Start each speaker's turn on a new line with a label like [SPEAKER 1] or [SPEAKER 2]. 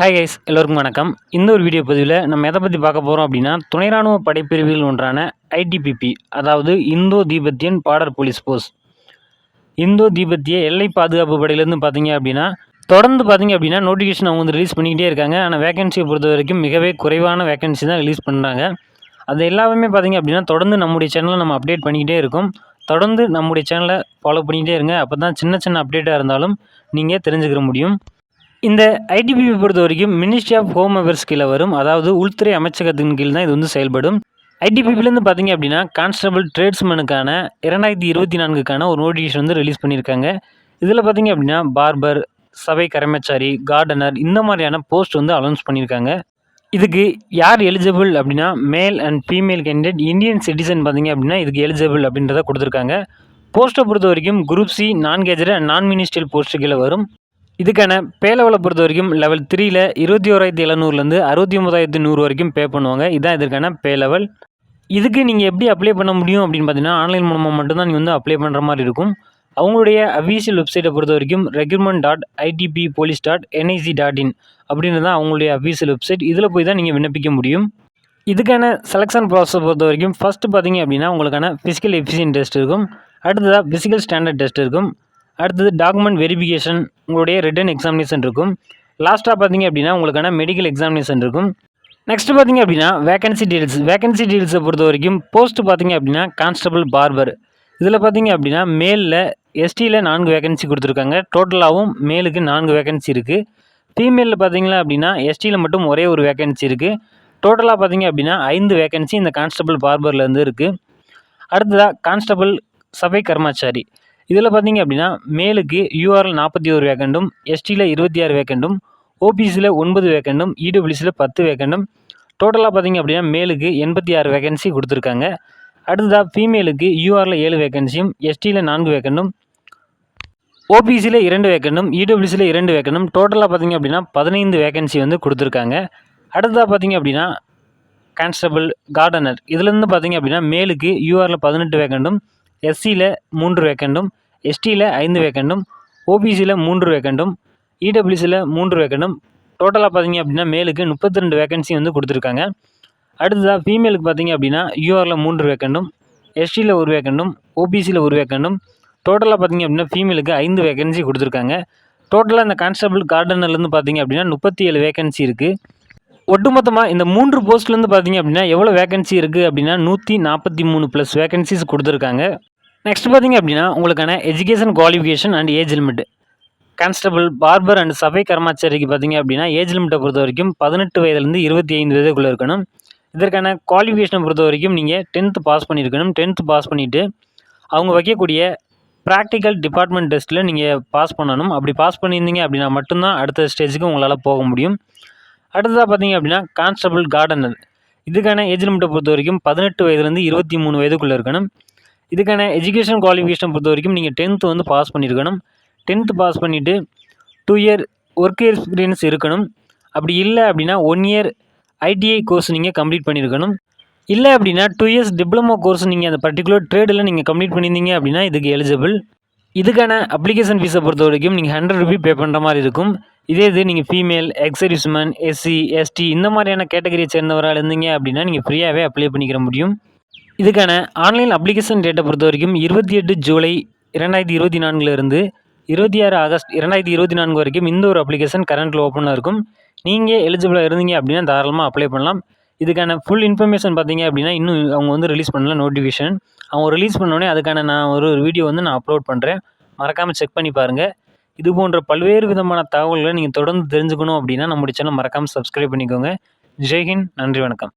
[SPEAKER 1] Hi guys எல்லோருக்கும் வணக்கம். இந்த ஒரு வீடியோ பதிவில் நம்ம எதை பற்றி பார்க்க போகிறோம் அப்படின்னா துணை ராணுவ படைப்பிரிவுகள் ஒன்றான ஐடிபிபி அதாவது Indo Tibetan border police force Indo தீபத்திய எல்லை பாதுகாப்பு படையிலேருந்து பார்த்தீங்க அப்படின்னா தொடர்ந்து பார்த்தீங்க அப்படின்னா நோட்டிஃபிகேஷன் அவங்க வந்து ரிலீஸ் பண்ணிக்கிட்டே இருக்காங்க. ஆனால் வேகன்சியை பொறுத்த வரைக்கும் மிகவே குறைவான வேகன்சி தான் ரிலீஸ் பண்ணுறாங்க அது எல்லாமே பார்த்தீங்க அப்படின்னா தொடர்ந்து நம்முடைய சேனலை நம்ம அப்டேட் பண்ணிக்கிட்டே இருக்கோம். தொடர்ந்து நம்முடைய சேனலை ஃபாலோ பண்ணிக்கிட்டே இருங்க. அப்போ தான் சின்ன சின்ன அப்டேட்டாக இருந்தாலும் நீங்கள் தெரிஞ்சுக்கிற முடியும். இந்த ஐடிபிபி பொறுத்த வரைக்கும் மினிஸ்ட்ரி ஆஃப் ஹோம் அஃபேர்ஸ் கீழே வரும். அதாவது உள்துறை அமைச்சகத்தின் கீழ் தான் இது வந்து செயல்படும். ஐடிபிபிலேருந்து பார்த்தீங்க அப்படின்னா கான்ஸ்டபிள் ட்ரேட்ஸ்மனுக்கான இரண்டாயிரத்தி இருபத்தி நான்குக்கான ஒரு நோட்டிஃபிகேஷன் வந்து ரிலீஸ் பண்ணியிருக்காங்க. இதில் பார்த்தீங்க அப்படின்னா பார்பர் சபை கரமச்சாரி கார்டனர் இந்த மாதிரியான போஸ்ட் வந்து அனௌன்ஸ் பண்ணியிருக்காங்க. இதுக்கு யார் எலிஜிபிள் அப்படின்னா male and female candidate Indian citizen பார்த்தீங்க அப்படின்னா இதுக்கு எலிஜிபிள் அப்படின்றத கொடுத்துருக்காங்க. போஸ்ட்டை பொறுத்த வரைக்கும் group C non gazetted and நான் மினிஸ்ட்ரியல் போஸ்ட்டு கீழே வரும். இதுக்கான பே லெவலை பொறுத்த வரைக்கும் லெவல் த்ரீயில் இருபத்தி ஓராயிரத்தி எழுநூறுலேருந்து அறுபத்தி ஒம்பதாயிரத்தி நூறு வரைக்கும் பே பண்ணுவாங்க. இதுதான் இதற்கான பே லெவல் இதுக்கு நீங்கள் எப்படி அப்ளை பண்ண முடியும் அப்படின்னு பார்த்தீங்கன்னா ஆன்லைன் மூலமாக மட்டும்தான் நீங்கள் வந்து அப்ளை பண்ணுற மாதிரி இருக்கும். அவங்களுடைய அஃபீஷியல் வெப்சைட்டை பொறுத்த வரைக்கும் recruitment dot ITB police dot NIC dot in அப்படின்னு தான் அவங்களுடைய அஃபீஷியல் வெப்சைட் இதில் போய் தான் நீங்கள் விண்ணப்பிக்க முடியும். இதுக்கான செலெக்ஷன் ப்ராசஸை பொறுத்த வரைக்கும் ஃபஸ்ட்டு பார்த்தீங்க அப்படின்னா உங்களுக்கான ஃபிசிக்கல் எஃபிஷியன் டெஸ்ட் இருக்கும். அடுத்ததாக ஃபிசிக்கல் ஸ்டாண்டர்ட் டெஸ்ட் இருக்கும். அடுத்தது டாக்குமெண்ட் வெரிஃபிகேஷன் உங்களுடைய ரிட்டன் எக்ஸாமினேஷன் இருக்கும். லாஸ்ட்டாக பார்த்தீங்க அப்படின்னா உங்களுக்கான மெடிக்கல் எக்ஸாமினேஷன் இருக்கும். நெக்ஸ்ட் பார்த்தீங்க அப்படின்னா வேகன்சி டீல்ஸ் வேகன்சி டீல்ஸை பொறுத்த வரைக்கும் போஸ்ட் பார்த்தீங்க அப்படின்னா கான்ஸ்டபிள் பார்பர் இதில் பார்த்தீங்க அப்படின்னா மேலில் எஸ்டியில் நான்கு வேகன்சி கொடுத்துருக்காங்க. டோட்டலாகவும் மேலுக்கு நான்கு வேகன்சி இருக்குது ஃபீமேலில் பார்த்தீங்களா அப்படின்னா எஸ்டியில் மட்டும் ஒரே ஒரு வேகன்சி இருக்குது டோட்டலாக பார்த்தீங்க அப்படின்னா ஐந்து வேகன்சி இந்த கான்ஸ்டபிள் பார்பர்லேருந்து இருக்குது அடுத்ததாக கான்ஸ்டபிள் சபை கர்மாச்சாரி. இதில் பார்த்தீங்க அப்படின்னா மேலுக்கு யூஆர்எல் நாற்பத்தி ஒரு வேக்கண்டும் எஸ்டியில் இருபத்தி ஆறு வேக்கண்டும் ஓபிசியில் ஒன்பது வேக்கண்டும் இடபிள்யூசியில் பத்து வேக்கண்டும். டோட்டலாக பார்த்தீங்க அப்படின்னா மேலுக்கு எண்பத்தி ஆறு வேகன்சி கொடுத்துருக்காங்க. அடுத்ததாக ஃபீமேலுக்கு யூஆரில் ஏழு வேக்கன்சியும் எஸ்டியில் நான்கு வேக்கண்டும் ஓபிசியில் இரண்டு வேக்கண்டும் இடபிள்யூசியில் இரண்டு வேக்கண்டும். டோட்டலாக பார்த்தீங்க அப்படின்னா பதினைந்து வேக்கன்சி வந்து கொடுத்துருக்காங்க. அடுத்ததாக பார்த்தீங்க அப்படின்னா கான்ஸ்டபிள் கார்டனர் இதுலேருந்து பார்த்தீங்க அப்படின்னா மேலுக்கு யூஆரில் பதினெட்டு வேக்கண்டும் எஸ்சியில் மூன்று வேக்கண்டும் எஸ்டியில் ஐந்து வேக்கண்டும் ஓபிசியில் மூன்று வேக்கண்டும் இடபிள்யூசியில் மூன்று வேக்கண்டும். டோட்டலாக பார்த்தீங்க அப்படின்னா மேலுக்கு முப்பத்தி ரெண்டு வேக்கன்சி வந்து கொடுத்துருக்காங்க. அடுத்ததாக ஃபீமேலுக்கு பார்த்தீங்க அப்படின்னா யூஆரில் மூன்று வேக்கண்டும் எஸ்டியில் ஒரு வேக்கண்டும் ஓபிசியில் ஒரு வேக்கண்டும். டோட்டலாக பார்த்தீங்க அப்படின்னா ஃபீமேலுக்கு ஐந்து வேக்கன்சி கொடுத்துருக்காங்க. டோட்டலாக இந்த கான்ஸ்டபிள் கார்டனர்லேருந்து பார்த்தீங்க அப்படின்னா முப்பத்தி ஏழு வேக்கன்சி இருக்குது ஒட்டுமொத்தமாக இந்த மூன்று போஸ்ட்லேருந்து பார்த்தீங்க அப்படின்னா எவ்வளோ வேகன்சி இருக்குது அப்படின்னா நூற்றி நாற்பத்தி மூணு ப்ளஸ் வேகன்சிஸ் கொடுத்துருக்காங்க. நெக்ஸ்ட் பார்த்தீங்க அப்படின்னா உங்களுக்கான education qualification and age limit constable barber and சபை கர்மாச்சாரிக்கு பார்த்தீங்க அப்படின்னா ஏஜ் லிமிட்டை பொறுத்த வரைக்கும் பதினெட்டு வயதுலேருந்து இருபத்தி ஐந்து வயதுக்குள்ளே இருக்கணும். இதற்கான குவாலிஃபிகேஷனை பொறுத்த வரைக்கும் நீங்கள் டென்த்து பாஸ் பண்ணியிருக்கணும். டென்த்து பாஸ் பண்ணிவிட்டு அவங்க வைக்கக்கூடிய ப்ராக்டிக்கல் டிபார்ட்மெண்ட் டெஸ்ட்டில் நீங்கள் பாஸ் பண்ணணும். அப்படி பாஸ் பண்ணியிருந்தீங்க அப்படின்னா மட்டும்தான் அடுத்த ஸ்டேஜுக்கு உங்களால் போக முடியும். அடுத்ததாக பார்த்தீங்க அப்படின்னா கான்ஸ்டபிள் கார்டனர் இதுக்கான ஏஜ் லிமிட்டை பொறுத்த வரைக்கும் பதினெட்டு வயதுலேருந்து இருபத்தி மூணு வயதுக்குள்ளே இருக்கணும். இதுக்கான எஜுகேஷன் குவாலிஃபிகேஷன் பொறுத்த வரைக்கும் நீங்கள் டென்த்து வந்து பாஸ் பண்ணியிருக்கணும். டென்த்து பாஸ் பண்ணிவிட்டு டூ இயர் ஒர்க் எக்ஸ்பீரியன்ஸ் இருக்கணும். அப்படி இல்லை அப்படின்னா ஒன் இயர் ஐடிஐ கோர்ஸ் நீங்கள் கம்ப்ளீட் பண்ணியிருக்கணும். இல்லை அப்படின்னா டூ இயர்ஸ் டிப்ளமோ கோர்ஸ் நீங்கள் அந்த பர்டிகுலர் ட்ரேடில் நீங்கள் கம்ப்ளீட் பண்ணியிருந்தீங்க அப்படின்னா இதுக்கு எலிஜிபிள் இதுக்கான அப்ளிகேஷன் ஃபீஸை பொறுத்த வரைக்கும் நீங்கள் ஹண்ட்ரட் ருபி பே பண்ணுற மாதிரி இருக்கும். இதே இது நீங்கள் ஃபீமேல் எக்ஸரிஸ்மன் எஸ்சி எஸ்டி இந்த மாதிரியான கேட்டகரியை சேர்ந்தவராக இருந்தீங்க அப்படின்னா நீங்கள் ஃப்ரீயாகவே அப்ளை பண்ணிக்கிற முடியும். இதுக்கான ஆன்லைன் அப்ளிகேஷன் டேட்டை பொறுத்த வரைக்கும் இருபத்தி எட்டு ஜூலை இரண்டாயிரத்தி இருபத்தி நான்குலேருந்து இருபத்தி ஆறு ஆகஸ்ட் இரண்டாயிரத்தி இருபத்தி நான்கு வரைக்கும் இந்த ஒரு அப்ளிகேஷன் கரண்ட்டில் ஓப்பனாக இருக்கும். நீங்கள் எலிஜிபிளாக இருந்தீங்க அப்படின்னா தாராளமாக அப்ளை பண்ணலாம். இதுக்கான ஃபுல் இன்ஃபர்மேஷன் பார்த்தீங்க அப்படின்னா இன்னும் அவங்க வந்து ரிலீஸ் பண்ணல நோட்டிஃபிகேஷன் அவங்க ரிலீஸ் பண்ணோடனே அதுக்கான நான் ஒரு வீடியோ வந்து நான் அப்லோட் பண்ணுறேன் மறக்காமல் செக் பண்ணி பாருங்கள் இது போன்ற பல்வேறு விதமான தகவல்களை நீங்கள் தொடர்ந்து தெரிஞ்சுக்கணும் அப்படின்னா நம்முடைய சேனல் மறக்காமல் சப்ஸ்கிரைப் பண்ணிக்கோங்க. ஜெய்ஹிந்த் நன்றி வணக்கம்.